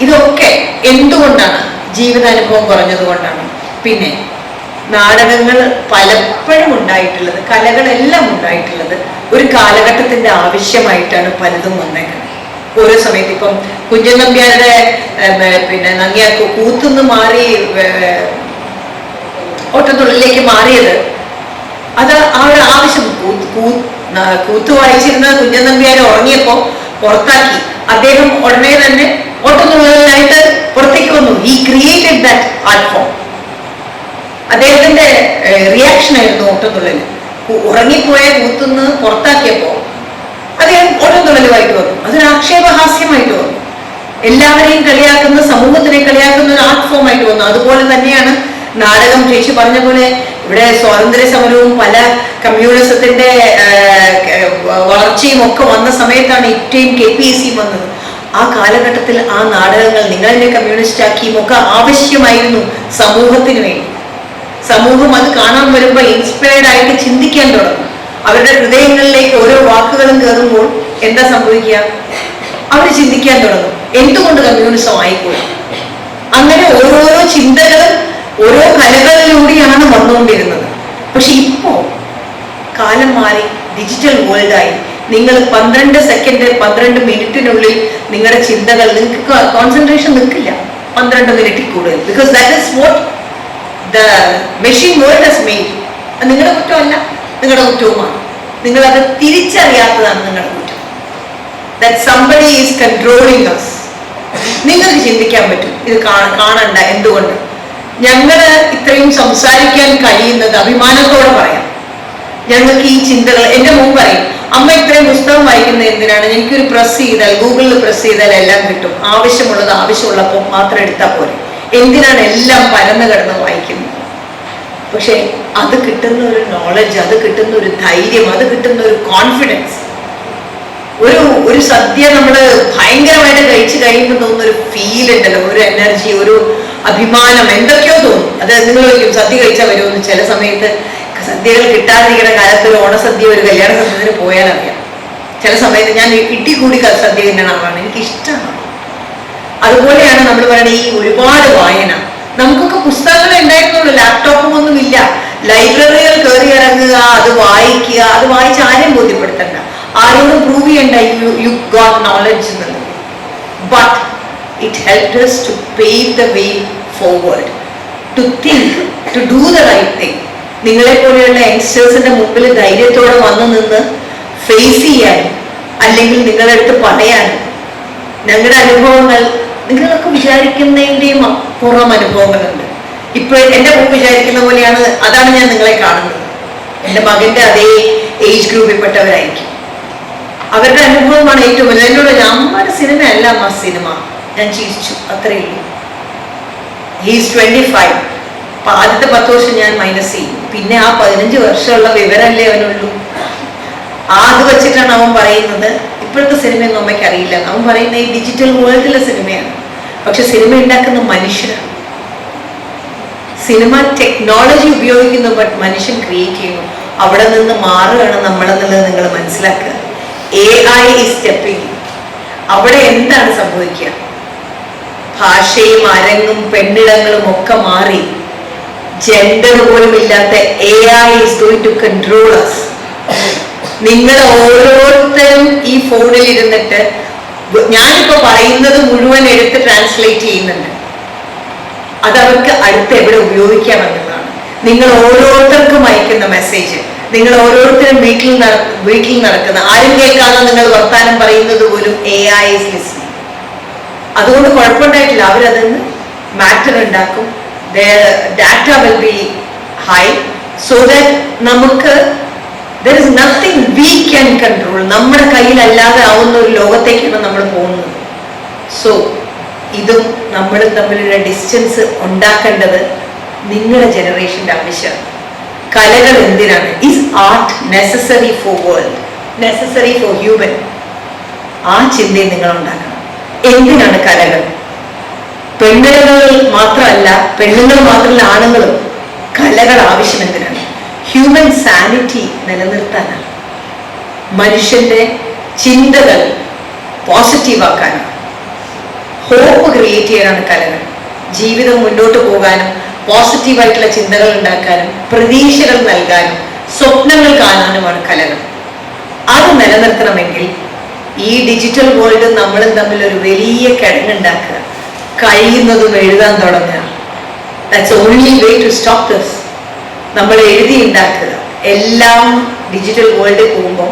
ഇതൊക്കെ എന്തുകൊണ്ടാണ്? ജീവിതാനുഭവം കുറഞ്ഞതുകൊണ്ടാണ്. പിന്നെ നാടകങ്ങൾ പലപ്പോഴും ഉണ്ടായിട്ടുള്ളത് കലകളെല്ലാം ഉണ്ടായിട്ടുള്ളത് ഒരു കാലഘട്ടത്തിന്റെ ആവശ്യമായിട്ടാണ് പലതും വന്നേക്കുന്നത്. ഓരോ സമയത്ത് ഇപ്പം കുഞ്ചൻ നമ്പ്യാരുടെ പിന്നെ നങ്ങിയ കൂത്തുനിന്ന് മാറി ഓട്ടത്തുള്ളിലേക്ക് മാറിയത് അത് ആ ഒരു ആവശ്യം കൂത്ത് വായിച്ചിരുന്ന കുഞ്ഞൻ നമ്പ്യാർ ഉറങ്ങിയപ്പോ പുറത്താക്കി. അദ്ദേഹം ഉടനെ തന്നെ ഓട്ടത്തുള്ളിലായിട്ട് പുറത്തേക്ക് വന്നു. ഈ ക്രിയേറ്റഡ് ദാറ്റ് ആർട്ട് ഫോം അദ്ദേഹത്തിന്റെ റിയാക്ഷൻ ആയിരുന്നു ഓട്ടത്തുള്ളൽ ഉറങ്ങിപ്പോയ കൂത്തുനിന്ന് പുറത്താക്കിയപ്പോ അദ്ദേഹം ഓട്ടത്തുള്ളലുമായിട്ട് വന്നു. അതൊരു ആക്ഷേപഹാസ്യമായിട്ട് വന്നു. എല്ലാവരെയും കളിയാക്കുന്ന സമൂഹത്തിനെ കളിയാക്കുന്ന ഒരു ആർട്ട് ഫോം ആയിട്ട് വന്നു. അതുപോലെ തന്നെയാണ് നാടകം ചേച്ചി പറഞ്ഞ പോലെ ഇവിടെ സ്വാതന്ത്ര്യ സമരവും പല കമ്മ്യൂണിസത്തിന്റെ വളർച്ചയും ഒക്കെ വന്ന സമയത്താണ് ഇറ്റയും കെ പി എസ് വന്നത്. ആ കാലഘട്ടത്തിൽ ആ നാടകങ്ങൾ നിങ്ങളെന്നെ കമ്മ്യൂണിസ്റ്റ് ആക്കിയും ഒക്കെ ആവശ്യമായിരുന്നു സമൂഹത്തിന് വേണ്ടി. സമൂഹം അത് കാണാൻ വരുമ്പോൾ ഇൻസ്പയർഡ് ആയിട്ട് ചിന്തിക്കാൻ തുടങ്ങും. അവരുടെ ഹൃദയങ്ങളിലേക്ക് ഓരോ വാക്കുകളും കയറുമ്പോൾ എന്താ സംഭവിക്കുക? അവർ ചിന്തിക്കാൻ തുടങ്ങും. എന്തുകൊണ്ട് കമ്മ്യൂണിസം ആയിക്കോളും അങ്ങനെ ഓരോരോ ചിന്തകളും ഓരോ കലകളിലൂടെയാണ് വന്നുകൊണ്ടിരുന്നത്. പക്ഷെ ഇപ്പോ കാലം മാറി ഡിജിറ്റൽ വേൾഡായി നിങ്ങൾ പന്ത്രണ്ട് സെക്കൻഡ് പന്ത്രണ്ട് മിനിറ്റിനുള്ളിൽ നിങ്ങളുടെ ചിന്തകൾ നിങ്ങൾക്ക് കോൺസെൻട്രേഷൻ നിൽക്കില്ല. പന്ത്രണ്ട് മിനിറ്റിൽ കൂടുതൽ. Because that is what the machine world has made അത് നിങ്ങളുടെ കുറ്റമല്ല നിങ്ങളുടെ കുറ്റവുമാണ്. നിങ്ങളത് തിരിച്ചറിയാത്തതാണ് നിങ്ങളുടെ കുറ്റം. That somebody is controlling us നിങ്ങൾക്ക് ചിന്തിക്കാൻ പറ്റും ഇത് കാണണ്ട എന്തുകൊണ്ട്? ഞങ്ങൾ ഇത്രയും സംസാരിക്കാൻ കഴിയുന്നത് അഭിമാനത്തോടെ പറയാം. ഞങ്ങൾക്ക് ഈ ചിന്തകൾ എന്റെ മുമ്പ് പറയും അമ്മ ഇത്രയും പുസ്തകം വായിക്കുന്നത് എന്തിനാണ്? എനിക്കൊരു പ്രസ് ചെയ്താൽ ഗൂഗിളിൽ പ്രസ് ചെയ്താൽ എല്ലാം കിട്ടും. ആവശ്യമുള്ളത് ആവശ്യമുള്ളപ്പോൾ മാത്രം എടുത്താൽ പോരെ. എന്തിനാണ് എല്ലാം പരന്നു കിടന്ന് വായിക്കുന്നത്? പക്ഷെ അത് കിട്ടുന്ന ഒരു നോളജ് അത് കിട്ടുന്ന ഒരു ധൈര്യം അത് കിട്ടുന്ന ഒരു കോൺഫിഡൻസ് ഒരു ഒരു സദ്യ നമ്മൾ ഭയങ്കരമായിട്ട് കഴിച്ചു കഴിയുമ്പോൾ തോന്നുന്ന ഒരു ഫീൽ ഉണ്ടല്ലോ ഒരു എനർജി ഒരു അഭിമാനം എന്തൊക്കെയോ തോന്നും. അത് നിങ്ങൾ സദ്യ കഴിച്ചാൽ വരുമെന്ന് ചില സമയത്ത് സദ്യകൾ കിട്ടാതിരിക്കുന്ന കാലത്ത് ഒരു ഓണസദ്യ ഒരു കല്യാണ സദ്യത്തിന് പോയാൽ അറിയാം ചില സമയത്ത് ഞാൻ ഇട്ടി കൂടി സദ്യ തിന്നണ എനിക്ക് ഇഷ്ടമാണ് അതുപോലെയാണ് നമ്മൾ പറയുന്നത് ഈ ഒരുപാട് വായന. നമുക്കൊക്കെ പുസ്തകങ്ങൾ ഉണ്ടായിരുന്നുള്ളൂ ലാപ്ടോപ്പും ഒന്നും ഇല്ല. ലൈബ്രറികൾ കയറി ഇറങ്ങുക അത് വായിക്കുക അത് വായിച്ച് ആരെയും ബോധ്യപ്പെടുത്തണ്ട. ആരോടും പ്രൂവ് ചെയ്യണ്ട you you got knowledge but it help to pave the way forward to think to do the right thing നിങ്ങളെ പോലെയുള്ള യങ്സ്റ്റേഴ്സിന്റെ മുമ്പിൽ ധൈര്യത്തോടെ വന്നു നിന്ന് ഫേസ് ചെയ്യാൻ അല്ലെങ്കിൽ നിങ്ങളുടെ അടുത്ത് പറയാൻ ഞങ്ങളുടെ അനുഭവങ്ങൾ നിങ്ങളൊക്കെ വിചാരിക്കുന്നതിന്റെയും അപ്പുറം അനുഭവങ്ങളുണ്ട്. ഇപ്പൊ എന്റെ മുമ്പ് വിചാരിക്കുന്ന പോലെയാണ് അതാണ് ഞാൻ നിങ്ങളെ കാണുന്നത്. എന്റെ മകന്റെ അതേ ഏജ് ഗ്രൂപ്പിൽപ്പെട്ടവരായിരിക്കും അവരുടെ അനുഭവമാണ് ഏറ്റവും വലുത്. എന്നോട് സിനിമ അല്ല അമ്മ സിനിമ. ഞാൻ ചിരിച്ചു. അത്രയേ ഉള്ളൂ. ഹീസ് ട്വന്റി ഫൈവ് അപ്പൊ ആദ്യത്തെ പത്ത് വർഷം ഞാൻ മൈനസ് ചെയ്യും. പിന്നെ ആ പതിനഞ്ച് വർഷമുള്ള വിവരമല്ലേ അവനുള്ളൂ. ആ അത് വെച്ചിട്ടാണ് അവൻ പറയുന്നത്. ഇപ്പോഴത്തെ സിനിമയൊന്നും അമ്മയ്ക്ക് അറിയില്ല. അവൻ പറയുന്ന ഈ ഡിജിറ്റൽ വേൾഡിലെ സിനിമയാണ് പക്ഷെ സിനിമ ഉണ്ടാക്കുന്ന മനുഷ്യരാണ് സിനിമ ടെക്നോളജി ഉപയോഗിക്കുന്നു ബട്ട് മനുഷ്യൻ ക്രിയേറ്റ് ചെയ്യുന്നു. അവിടെ നിന്ന് മാറുകയാണ് നമ്മളെന്നുള്ളത് നിങ്ങൾ മനസ്സിലാക്കുക. എ ഐ സ്റ്റെപ്പിംഗ് അവിടെ എന്താണ് സംഭവിക്കുക? ഭാഷയും അരങ്ങും പെണ്ണിടങ്ങളും ഒക്കെ മാറി. ജെൻഡർ പോലും ഇല്ലാത്ത A I is going to control us നിങ്ങൾ ഓരോരുത്തരും ഈ ഫോണിൽ ഇരുന്നിട്ട് ഞാനിപ്പോ പറയുന്നത് മുഴുവൻ എടുത്ത് ട്രാൻസ്ലേറ്റ് ചെയ്യുന്നുണ്ട്. അത് അവർക്ക് അടുത്ത് എവിടെ ഉപയോഗിക്കാമെന്നുള്ളതാണ് നിങ്ങൾ ഓരോരുത്തർക്കും അയക്കുന്ന മെസ്സേജ് നിങ്ങൾ ഓരോരുത്തരും വീട്ടിൽ വീട്ടിൽ നടക്കുന്ന ആരും കേൾക്കാതെ നിങ്ങൾ വർത്താനം പറയുന്നത് പോലും എ ഐ ലിസ്ണിംഗ് അതുകൊണ്ട് കുഴപ്പമുണ്ടായിട്ടില്ല. അവരതിന് മാറ്റർ ഉണ്ടാക്കും. Data will be high so that നമുക്ക് there is nothing we can control നമ്മുടെ കയ്യിലല്ലാതെ ആവുന്ന ഒരു ലോകത്തേക്കാണ് നമ്മൾ പോകുന്നത്. സോ ഇതും നമ്മൾ തമ്മിലുള്ള ഡിസ്റ്റൻസ് ഉണ്ടാക്കേണ്ടത് നിങ്ങളുടെ ജനറേഷന്റെ ആവശ്യമാണ്. കലകൾ എന്തിനാണ്? Is art necessary for world necessary for human ആ ചിന്തയും നിങ്ങൾ ഉണ്ടാക്കണം. എന്തിനാണ് കലകൾ? പെണ്ണുകൾ മാത്രമല്ല പെണ്ണുങ്ങൾ മാത്രമല്ല ആണുങ്ങളും കലകൾ ആവശ്യം എന്തിനാണ് ഹ്യൂമൻ സാനിറ്റി നിലനിർത്താനാണ്. മനുഷ്യന്റെ ചിന്തകൾ പോസിറ്റീവാക്കാനും ഹോപ്പ് ക്രിയേറ്റ് ചെയ്യാനാണ് കലകൾ. ജീവിതം മുന്നോട്ട് പോകാനും പോസിറ്റീവായിട്ടുള്ള ചിന്തകൾ ഉണ്ടാക്കാനും പ്രതീക്ഷകൾ നൽകാനും സ്വപ്നങ്ങൾ കാണാനുമാണ് കലകൾ. അത് നിലനിർത്തണമെങ്കിൽ ഈ ഡിജിറ്റൽ വേൾഡ് നമ്മളും തമ്മിൽ ഒരു വലിയ കിടങ്ങുണ്ടാക്കുക. കഴിയുന്നതും എഴുതാൻ തുടങ്ങുക. That's only way to stop this നമ്മൾ എഴുതി ഉണ്ടാക്കുക എല്ലാം ഡിജിറ്റൽ വേൾഡിൽ പോകുമ്പോൾ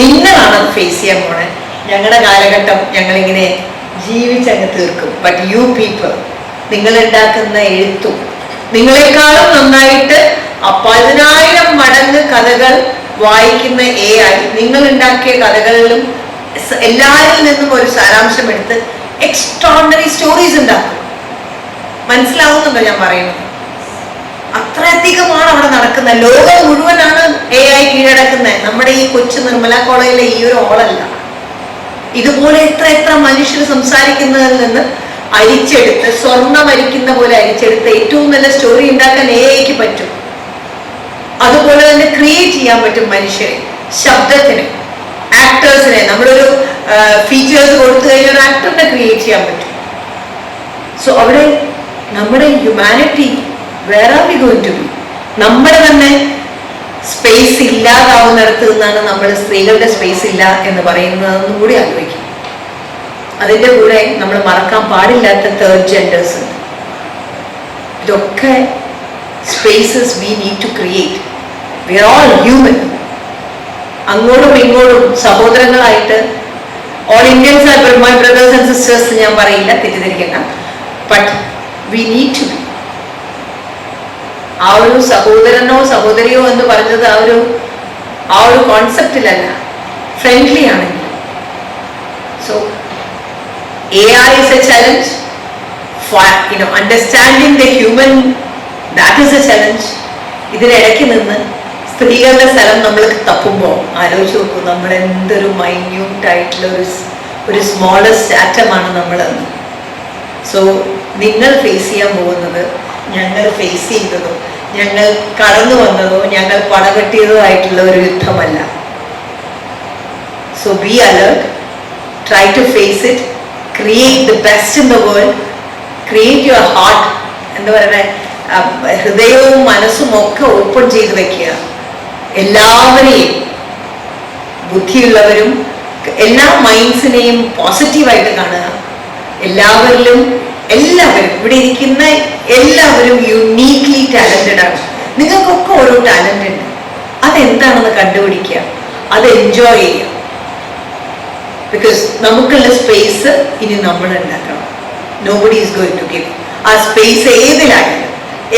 നിങ്ങളാണ് ഫേസ് ചെയ്യാൻ പോണേ. ഞങ്ങളുടെ കാലഘട്ടം ഞങ്ങളിങ്ങനെ ജീവിച്ചങ്ങ് തീർക്കും. ബട്ട് യു പീപ്പിൾ നിങ്ങൾ ഉണ്ടാക്കുന്ന എഴുത്തും നിങ്ങളെക്കാളും നന്നായിട്ട് പതിനായിരം മടങ്ങ് കഥകൾ വായിക്കുന്ന എ ആയി നിങ്ങൾ ഉണ്ടാക്കിയ കഥകളിലും എല്ലാരിൽ നിന്നും ഒരു സാരാംശം എടുത്ത് എക്സ്ട്രോണറി സ്റ്റോറീസ് ഉണ്ടാക്കും. മനസ്സിലാവുന്നുണ്ടോ ഞാൻ പറയുന്നത്? അത്രയധികമാണ് അവിടെ നടക്കുന്നത്. ലോകം മുഴുവനാണ് എ ഐ കീഴടക്കുന്നത്. നമ്മുടെ ഈ കൊച്ചു നിർമ്മല കോളേജിലെ ഈ ഒരു ഓളല്ല. ഇതുപോലെ എത്ര എത്ര മനുഷ്യർ സംസാരിക്കുന്നതിൽ നിന്ന് അരിച്ചെടുത്ത് സ്വർണം അരിക്കുന്ന പോലെ അരിച്ചെടുത്ത് ഏറ്റവും നല്ല സ്റ്റോറി ഉണ്ടാക്കാൻ എ ഐക്ക് പറ്റും. അതുപോലെ തന്നെ ക്രിയേറ്റ് ചെയ്യാൻ പറ്റും മനുഷ്യരെ. ശബ്ദത്തിന് ആക്ടേഴ്സിനെ നമ്മളൊരു ഫീച്ചേഴ്സ് കൊടുത്തു കഴിഞ്ഞാൽ ഒരു ആക്ടറിനെ ക്രിയേറ്റ് ചെയ്യാൻ പറ്റും. സോ അവിടെ നമ്മുടെ humanity where are we going to be നമ്മുടെ തന്നെ സ്പേസ് ഇല്ലാതാവുന്നിടത്ത് നിന്നാണ് നമ്മൾ സ്ത്രീകളുടെ സ്പേസ് ഇല്ല എന്ന് പറയുന്നതെന്നും കൂടി ആലോചിക്കും. അതിന്റെ കൂടെ നമ്മൾ മറക്കാൻ പാടില്ലാത്ത തേർഡ് ജെൻഡേഴ്സ് ഉണ്ട്. ഇതൊക്കെ spaces we need to create we are all human അങ്ങോട്ടും ഇങ്ങോട്ടും സഹോദരങ്ങളായിട്ട് all Indians my brothers and sisters ഞാൻ പറയില്ല തെറ്റിദ്ധരിക്കണ്ട. But we need to be ആ ഒരു സഹോദരനോ സഹോദരിയോ എന്ന് പറഞ്ഞത് ആ ഒരു ആ ഒരു കോൺസെപ്റ്റിലല്ല ഫ്രണ്ട്ലി ആണെങ്കിൽ so A R is a challenge you understanding the human that is a challenge ഇതിനിടയ്ക്ക് നിന്ന് സ്ത്രീകളുടെ സ്ഥലം നമ്മൾ തപ്പുമ്പോൾ ആലോചിച്ച് നോക്കൂ നമ്മൾ എന്തൊരു മൈന്യൂട്ട് ആയിട്ടുള്ള ഒരു ഒരു സ്മോളസ്റ്റ് ആറ്റമാണ് നമ്മളെന്ന്. സോ നിങ്ങൾ ഫേസ് ചെയ്യാൻ പോകുന്നത് ഞങ്ങൾ ഫേസ് ചെയ്തതോ ഞങ്ങൾ കടന്നു വന്നതോ ഞങ്ങൾ പടകെട്ടിയതോ ആയിട്ടുള്ള ഒരു യുദ്ധമല്ല. So be alert try to face it create the best in the world create your heart എന്താ പറയുക ഹൃദയവും മനസ്സും ഒക്കെ ഓപ്പൺ ചെയ്ത് വെക്കുക. എല്ലാവരെയും ബുദ്ധിയുള്ളവരും എല്ലാ മൈൻഡ്സിനെയും പോസിറ്റീവായിട്ട് കാണുക. എല്ലാവരിലും എല്ലാവരും ഇവിടെ ഇരിക്കുന്ന എല്ലാവരും യുണീക്ലി ടാലന്റഡ് ആണ്. നിങ്ങൾക്കൊക്കെ ഓരോ ടാലന്റ് ഉണ്ട്. അതെന്താണെന്ന് കണ്ടുപിടിക്കുക. അത് എൻജോയ് ചെയ്യുക. ബിക്കോസ് നമുക്കുള്ള സ്പേസ് ഇനി നമ്മൾ ഉണ്ടാക്കണം. Nobody is going to give ആ സ്പേസ് ഏതിലായാലും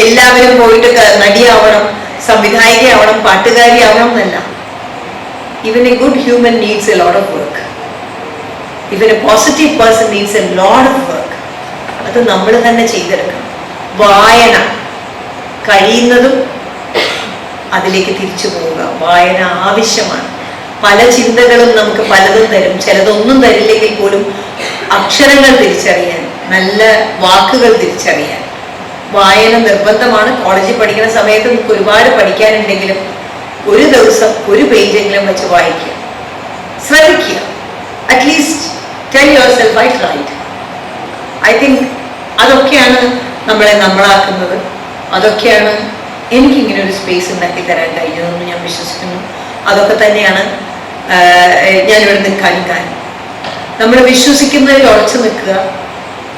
എല്ലാവരും പോയിട്ട് നടിയാവണം സംവിധായികയാവണം പാട്ടുകാരിയാവണം എന്നല്ല. Even a good human needs a lot of work even a positive person needs a lot of work അത് നമ്മൾ തന്നെ ചെയ്തെടുക്കണം. വായന. കഴിയുന്നതും അതിലേക്ക് തിരിച്ചു പോവുക. വായന ആവശ്യമാണ്. പല ചിന്തകളും നമുക്ക് പലതും തരും. ചിലതൊന്നും തരില്ലെങ്കിൽ പോലും അക്ഷരങ്ങൾ തിരിച്ചറിയാൻ നല്ല വാക്കുകൾ തിരിച്ചറിയാൻ. വായന നിർബന്ധമാണ്. കോളേജിൽ പഠിക്കുന്ന സമയത്ത് നമുക്ക് ഒരുപാട് പഠിക്കാനുണ്ടെങ്കിലും ഒരു ദിവസം ഒരു പേജെങ്കിലും വെച്ച് വായിക്കുക. ശ്രമിക്കുക. At least tell yourself I tried I think അതൊക്കെയാണ് നമ്മളെ നമ്മളാക്കുന്നത്. അതൊക്കെയാണ് എനിക്കിങ്ങനെ ഒരു സ്പേസ് ഉണ്ടാക്കി തരാൻ കഴിഞ്ഞതെന്ന് ഞാൻ വിശ്വസിക്കുന്നു. അതൊക്കെ തന്നെയാണ് ഞാനിവിടെ നിൽക്കാനും കാരണം നമ്മൾ വിശ്വസിക്കുന്നതിൽ ഉറച്ചു നിൽക്കുക.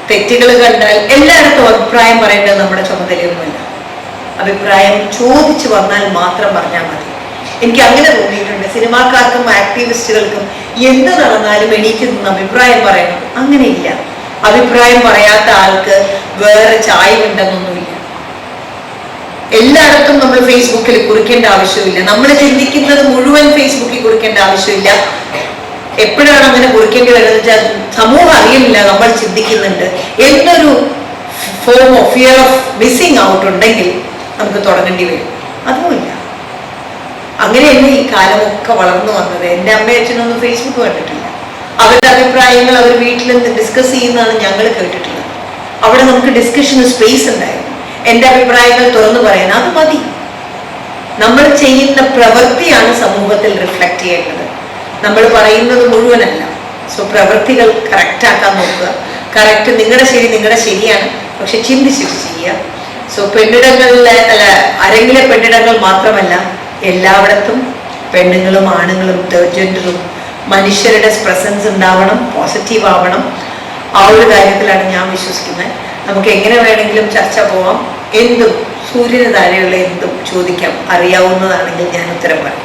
തെറ്റുകൾ കണ്ടാൽ എല്ലായിടത്തും അഭിപ്രായം പറയേണ്ടത് നമ്മുടെ ചുമതലയൊന്നുമില്ല. അഭിപ്രായം ചോദിച്ചു വന്നാൽ മാത്രം പറഞ്ഞാൽ മതി. എനിക്ക് അങ്ങനെ തോന്നിയിട്ടുണ്ട്. സിനിമാക്കാർക്കും ആക്ടിവിസ്റ്റുകൾക്കും എന്ത് നടന്നാലും എണീറ്റ് നിന്ന് അഭിപ്രായം പറയണം. അങ്ങനെയില്ല. അഭിപ്രായം പറയാത്ത ആൾക്ക് വേറെ ചായ ചായവുണ്ടെന്നൊന്നുമില്ല എല്ലായിടത്തും നമ്മൾ ഫേസ്ബുക്കിൽ കുറിക്കേണ്ട ആവശ്യമില്ല. നമ്മൾ ചിന്തിക്കുന്നത് മുഴുവൻ ഫേസ്ബുക്കിൽ കുറിക്കേണ്ട ആവശ്യമില്ല. എപ്പോഴാണ് അങ്ങനെ കുറിക്കേണ്ടി വരുന്നത് വെച്ചാൽ സമൂഹം അറിയുന്നില്ല നമ്മൾ ചിന്തിക്കുന്നുണ്ട്. എന്നൊരു form of fear of missing out ഉണ്ടെങ്കിൽ നമുക്ക് തുടങ്ങേണ്ടി വരും. അതുമില്ല. അങ്ങനെയല്ല ഈ കാലമൊക്കെ വളർന്നു വന്നത്? എന്റെ അമ്മയച്ഛനൊന്നും ഫേസ്ബുക്ക് കണ്ടിട്ടില്ല. അവരുടെ അഭിപ്രായങ്ങൾ അവർ വീട്ടിൽ നിന്ന് ഡിസ്കസ് ചെയ്യുന്നതാണ് ഞങ്ങൾ കേട്ടിട്ടുള്ളത്. അവിടെ നമുക്ക് ഡിസ്കഷന് സ്പേസ് ഉണ്ടായിരുന്നു. എന്റെ അഭിപ്രായങ്ങൾ തുറന്നു പറയാൻ അത് മതി. നമ്മൾ ചെയ്യുന്ന പ്രവൃത്തിയാണ് സമൂഹത്തിൽ റിഫ്ലക്റ്റ് ചെയ്യേണ്ടത്. നമ്മൾ പറയുന്നത് മുഴുവനല്ല. സോ പ്രവൃത്തികൾ കറക്റ്റ് ആക്കാൻ നോക്കുക. കറക്റ്റ് നിങ്ങളുടെ ശരി നിങ്ങളുടെ ശരിയാണ്. പക്ഷെ ചിന്തിച്ചിട്ട് ചെയ്യുക. സോ പെണ്ണിടങ്ങളിലെ അല്ല അരങ്ങിലെ പെണ്ണിടങ്ങൾ മാത്രമല്ല എല്ലായിടത്തും പെണ്ണുങ്ങളും ആണുങ്ങളും ജെൻഡറും മനുഷ്യരുടെ പ്രസൻസ് ഉണ്ടാവണം പോസിറ്റീവ് ആവണം. ആ ഒരു കാര്യത്തിലാണ് ഞാൻ വിശ്വസിക്കുന്നത്. നമുക്ക് എങ്ങനെ വേണമെങ്കിലും ചർച്ച പോവാം. എന്തും സൂര്യന് താഴെയുള്ള എന്തും ചോദിക്കാം അറിയാവുന്നതാണെങ്കിൽ ഞാൻ ഉത്തരം പറയും.